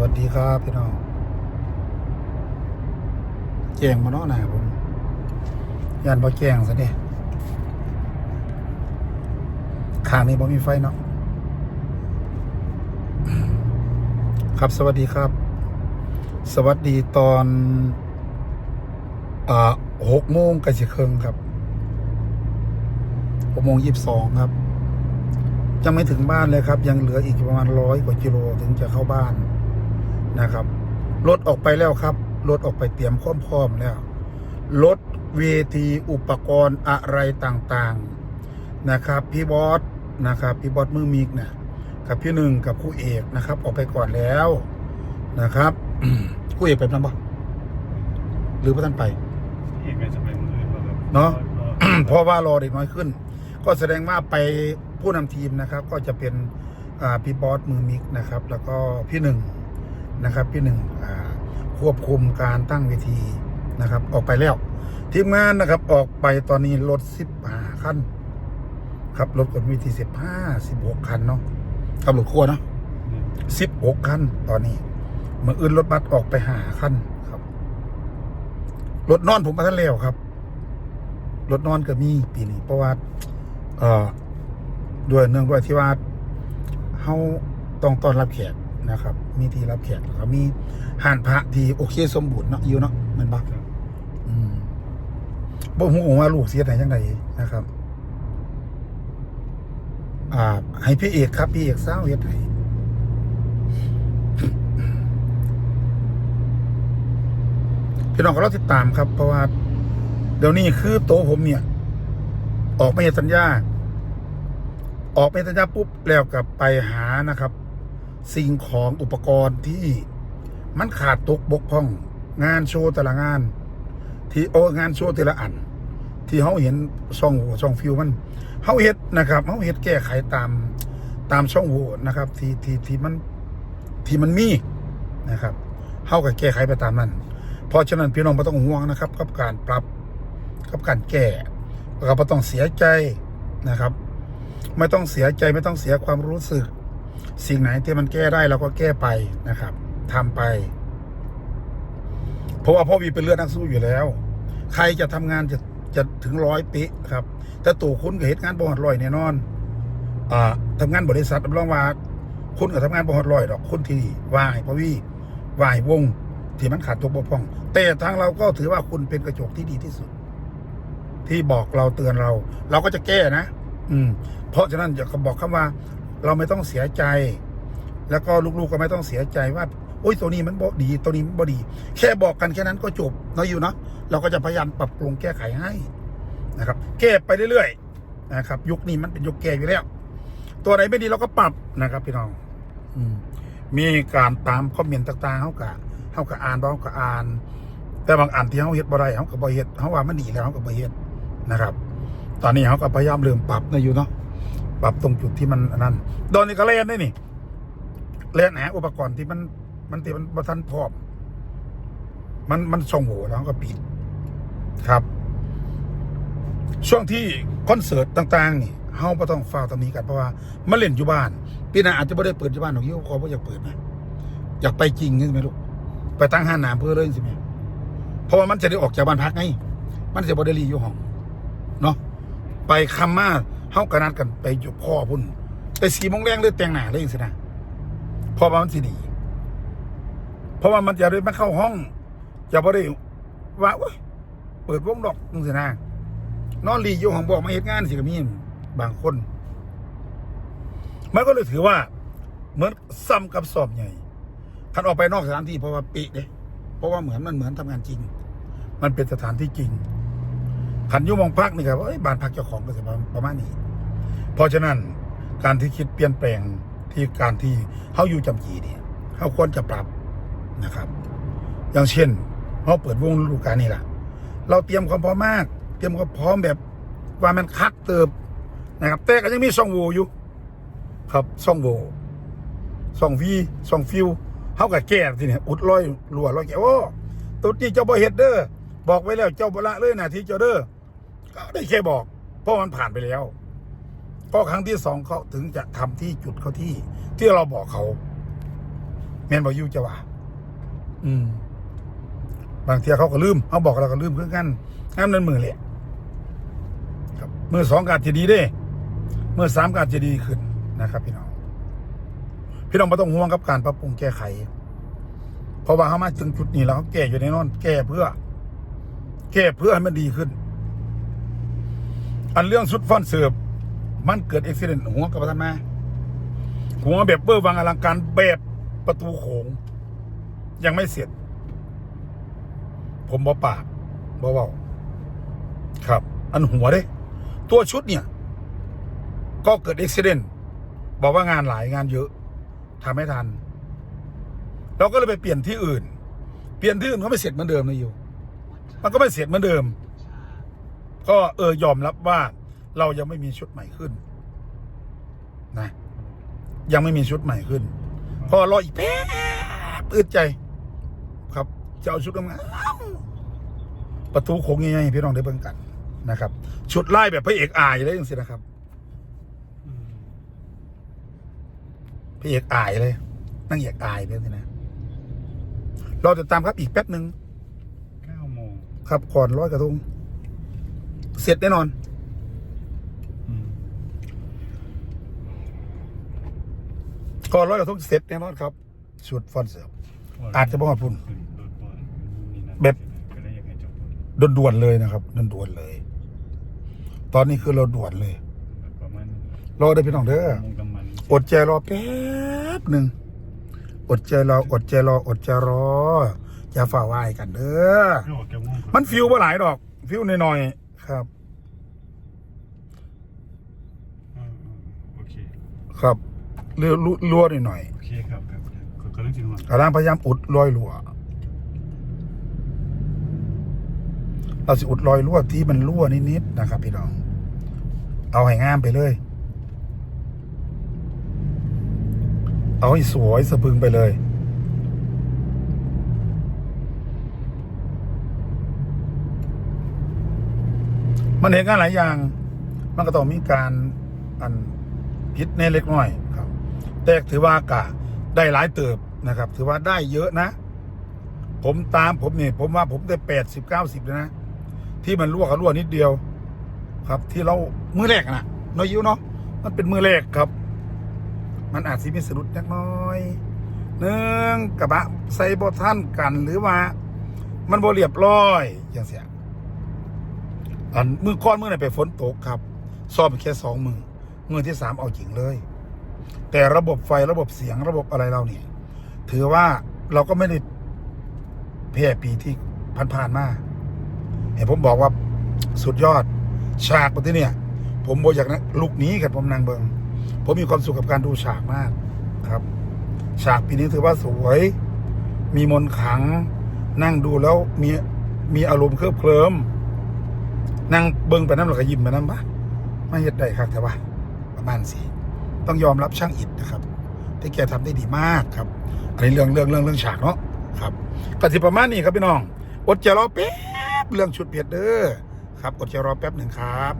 วัสดีครับพี่น้องแจ้งมาเนาะหนาผมยันบ่แจ้งซะเด้ข้างนี้บ่มีไฟเนาะครับสวัสดีครับ สวัสดีตอนอ่าหกโมงกับสิครึ่งครับหกโมงยี่สิบสองครับ ยังไม่ถึงบ้านเลยครับ ยังเหลืออีกประมาณร้อยกว่ากิโลถึงจะเข้าบ้าน นะครับรถออกไปแล้วครับรถออกไปเตรียมความพร้อมแล้วรถเวทีอุปกรณ์อะไรต่างๆนะครับ พี่บอสนะครับ พี่บอสมือมิกเนี่ยกับพี่หนึ่งกับคู่เอกนะครับ ออกไปก่อนแล้วนะครับคู่เอกไปนั่งปะหรือพระท่านไปเอกจะไปมืออื่นป่ะครับเนาะออเพราะว่ารอเด็กน้อยขึ้น ก็แสดงว่าไปผู้นำทีมนะครับ ก็จะเป็นอ่าพี่บอสมือมิกนะครับ แล้วก็พี่หนึ่ง นะครับพี่หนึ่งควบคุมการตั้งเวทีนะครับ ออกไปแล้ว ทีมงานนะครับออกไปตอนนี้รถสิบห้าคันครับรถกดวิธีสิบห้าสิบหกคันเนาะขับรถครัวเนาะสิบหกคันตอนนี้เมื่ออื่นรถบัสออกไปหาคันครับรถนอนผมมาทันแล้วครับรถนอนก็มีปีนี้เพราะว่าเอ่อด้วยเนื่องด้วยที่ว่าเฮาต้องต้อนรับแขก นะครับ มีที่รับแขกแล้วก็มีห่านพระที่โอเคสมบูรณ์เนาะอยู่เนาะแมันบักครับอืมบ่ฮู้ว่าลูกเสียไหนจังไดนะครับ อ่า ให้พี่เอกครับ พี่เอกสาวเฮ็ดให้พี่น้องก็รอติดตามครับ เพราะว่า เดี๋ยวนี้คือโตวผมเนี่ย ออกไม่เห็นสัญญา ออกไม่เห็นสัญญาปุ๊บแล้วกลับไปหานะครับ สิ่งของอุปกรณ์ที่มันขาดตกบกพร่อง งานโชว์แต่ละงาน ที่โองานโชว์แต่ละอัน ที่เขาเห็นช่องโหว่ช่องฟิวมันเขาเห็ดนะครับเขาเห็ดแก้ไขตามตามช่องโหว่นะครับ ที่ที่ที่มันที่มันมีนะครับเขาก็แก้ไขไปตามนั้น เพราะฉะนั้นพี่น้องไม่ต้องห่วงนะครับ กับการปรับกับการแก้แล้วก็ไม่ต้องเสียใจนะครับ ไม่ต้องเสียใจไม่ต้องเสียความรู้สึก สิ่งไหนที่มันแก้ได้เราก็แก้ไปนะครับทำไป เพราะว่าพ่อวีเป็นเลือดนักสู้อยู่แล้ว ใครจะทำงานจะจะถึงร้อยปีครับ แต่ตัวคุณกับเหตุงานบริหารลอยแน่นอนอ่าทำงานบริษัทรับรองว่า คุณกับทำงานบริหารลอยดอกคุณที่วายพ่อวีวายวงที่มันขาดตัวบกพร่อง แต่ทางเราก็ถือว่าคุณเป็นกระจกที่ดีที่สุด ที่บอกเราเตือนเรา เราก็จะแก้นะ อืม เพราะฉะนั้นอย่าบอกคำว่า เราไม่ต้องเสียใจ แล้วก็ลูกๆก็ไม่ต้องเสียใจว่าโอ้ยตัวนี้มันบ่ดีตัวนี้มันบ่ดี แค่บอกกันแค่นั้นก็จบเนาะอยู่เนาะเราก็จะพยายามปรับปรุงแก้ไขให้นะครับแก้ไปเรื่อยๆนะครับ ยุคนี้มันเป็นยุคแก้อยู่แล้ว ตัวไหนไม่ดีเราก็ปรับนะครับ พี่น้อง อืมมีการตามคอมเมนต์ต่างๆเขากะเขากะอ่านเขากะอ่าน แต่บางอันที่เขาเฮ็ดบ่ได้เขาก็บ่เฮ็ดเขาว่ามันดีแล้วเขาก็บ่เฮ็ดนะครับ ตอนนี้เขาก็พยายามเริ่มปรับนะอยู่เนาะ ปรับตรงจุดที่มันอันนั้นตอนนี้ก็เล่นได้นี่เล่นหาอุปกรณ์ที่มัน มันที่มันบ่ทันพร้อมมันมันส่งโหว่แล้วก็ปิดครับ ช่วงที่คอนเสิร์ตต่าง ๆ นี่เฮาบ่ต้องฟาวตรงนี้กันเพราะว่ามาเล่นอยู่บ้านปีหน้าอาจจะบ่ได้เปิดอยู่บ้านหรอกยี่ขอบ่อยากเปิดนะอยากไปจริงใช่ไหมลูกไปตั้งห้าหนามเพื่อเลยใช่ไหมเพราะว่ามันจะได้ออกจากบ้านพักไงมันจะบ่ได้รีอยู่ห้องเนาะไปคำมา เฮากระนัดกันไปอยู่พ่อพุ่นไปสี่โมงแรงเลยแต่งหน้าเลยสินะเพราะว่ามันสิดี เพราะว่ามันจะได้มาเข้าห้อง จะบ่ได้ว่าโอ๊ยเปิดวงดอกจังสินะนอนรีอยู่ของบอกมาเหตุงานสิก็มีบางคน มันก็เลยถือว่า เหมือนซ้ำกับสอบใหญ่ท่านออกไปนอกสถานที่เพราะว่าปิเด้เพราะว่าเหมือนมันเหมือนทำงานจริง มันเป็นสถานที่จริงขันยุ่มองพักนี่ครับเอ้ยบ้านพักเจ้าของก็จะประมาณนี้ เพราะฉะนั้นการที่คิดเปลี่ยนแปลงที่การที่เขาอยู่จำจีเนี่ยเขาควรจะปรับนะครับ อย่างเช่นเขาเปิดวงฤดูกาลนี่แหละเราเตรียมความพร้อมมาก เตรียมความพร้อมแบบว่ามันคักเติบนะครับ แต่ก็ยังมีช่องโวอยู่ครับช่องโว่ช่องวีช่องฟิวเขากับแก้ทีเนี่ยอุดร้อยรัวร้อยแก้วโอ้ตัวนี้เจ้าบ่เฮ็ดเด้อบอกไว้แล้วเจ้าบ่ละเลยนะที่เจ้าเด้อก็ได้แค่บอก เพราะมันผ่านไปแล้ว ก็ครั้งที่สองเขาถึงจะทำที่จุดเขาที่ ที่เราบอกเขาแม่นบ่อยู่จะว่า อืม บางเทีเขาก็ลืมเขาบอกเราก็ลืมคือกันงามนั้นมือเลยครับมือสองกอาจจะดีเด้มือสามกอาจจะดีขึ้นนะครับ พี่น้องพี่น้องไม่ต้องห่วงกับการปรับปรุงแก้ไข เพราะว่าเขามาถึงจุดนี้แล้วเขาแก้อยู่ในนอน แก้เพื่อ แก้เพื่อให้มันดีขึ้น อันเรื่องสุดฟอนเสิร์ฟ มันเกิดอุบิเหตุหัวกับประธานมาหัวแบบเบอร์วังอลังการแบบประตูโขง ยังไม่เสร็จ ผมบอปากบอเบาครับ อันหัวเด้ ตัวชุดเนี่ย ก็เกิดอุบิเหตุบอกว่างานหลายงานเยอะทำไม่ทัน เราก็เลยไปเปลี่ยนที่อื่น เปลี่ยนที่อื่นก็ไม่เสร็จเหมือนเดิมนะอยู่ มันก็ไม่เสร็จเหมือนเดิม ก็เออยอมรับว่า เรายังไม่มีชุดใหม่ขึ้น นะ ยังไม่มีชุดใหม่ขึ้น พอรออีกแป๊บอึดใจ ครับจะเอาชุดงามๆประตูโค้งง่ายๆพี่น้องได้เบิ่งกันนะครับ ชุดไล่แบบพระเอกอายเลยอย่างสินะครับอืมพระเอกอายเลยนั่งเอกอายเลยสินะเราจะตามครับอีกแป๊บหนึ่งเก้าโมงครับก่อนร้อยกระทงเสร็จแน่นอน อืม ก่ อนร้อยกระทงเสร็จแน่นอนครับชุดฟอนเสิร์ฟอาจจะบ่ฮอดพุ่นขึ้รถบ่อนนี่นั่น แบบก็เลยอยากให้จบพุ่นด่วนๆเลยนะครับด่วนๆเลย ตอนนี้คือเราด่วนเลยแบบประมาณรอได้พี่น้องเด้อมุงน้ำมันอดใจรอแป๊บหนึ่งอดใจรออดใจรออดใจรออย่าฝ่าไหวายกันเด้อไม่ออกแก้วโมงมันฟิวมาหลายดอก ฟิวหน่อยๆครับอืมอืมโอเคครับ เรือรั่วหน่อยโอเคครับครับครับก็เรื่องจริงว่าๆกำลังพยายามอุดรอยรั่วเราสิอุดรอยรั่วที่มันรั่วนิดๆนะครับ พี่น้อง เอาให้งามไปเลย เอาให้สวยสะพรึงไปเลยมันเห็นงานหลายอย่าง มันก็ต้องมีการอันพิษในเล็กน้อยครับ แต่ถือว่ากะได้หลายเติบนะครับ ถือว่าได้เยอะนะ ผมตามผมเนี่ยผมว่าผมได้แปดสิบเก้าสิบเลยนะ ที่มันรั่วกันรั่วนิดเดียว ครับ ที่เรามือแรกนะน้อยยิ้วเนาะมันเป็นมือแรกครับ มันอาจสิมีสะดุดเล็กน้อยหนึ่องกระบะใส่บอท่านกันหรือว่า มันบเรียบร้อยอย่างเสียอันมือก้อนมือไหนไปฝนตกครับซ่อมแค่สองมือมือที่สามเอาจริงเลย แต่ระบบไฟระบบเสียงระบบอะไรเราเนี่ย ถือว่าเราก็ไม่ได้แพ้ปีที่ผ่านๆมาเห็นผมบอกว่าสุดยอดฉากปที่เนี่ย ผมบอกอยากนะลุกหนี้กับผมนางเบิงผมมีความสุขกับการดูฉากมากครับ ฉากปีนี้ถือว่าสวย มีมนขัง นั่งดูแล้วมีมีอารมณ์เคลิบเคลิ้มนั่งเบิ้งไปน้ำหลักยิ้มไปน้ำบ้าไม่เห็ดได้ครับแต่ว่าประมาณสี่ ต้องยอมรับช่างอิดนะครับ ที่แกทำได้ดีมากครับ อันนี้เรื่องเรื่องเรื่องเรื่องฉากเนาะครับก็สิประมาณนี้ครับพี่น้อง อดใจรอแป๊บเรื่องชุดเพียดเด้อครับ อดใจรอแป๊บหนึ่งครับ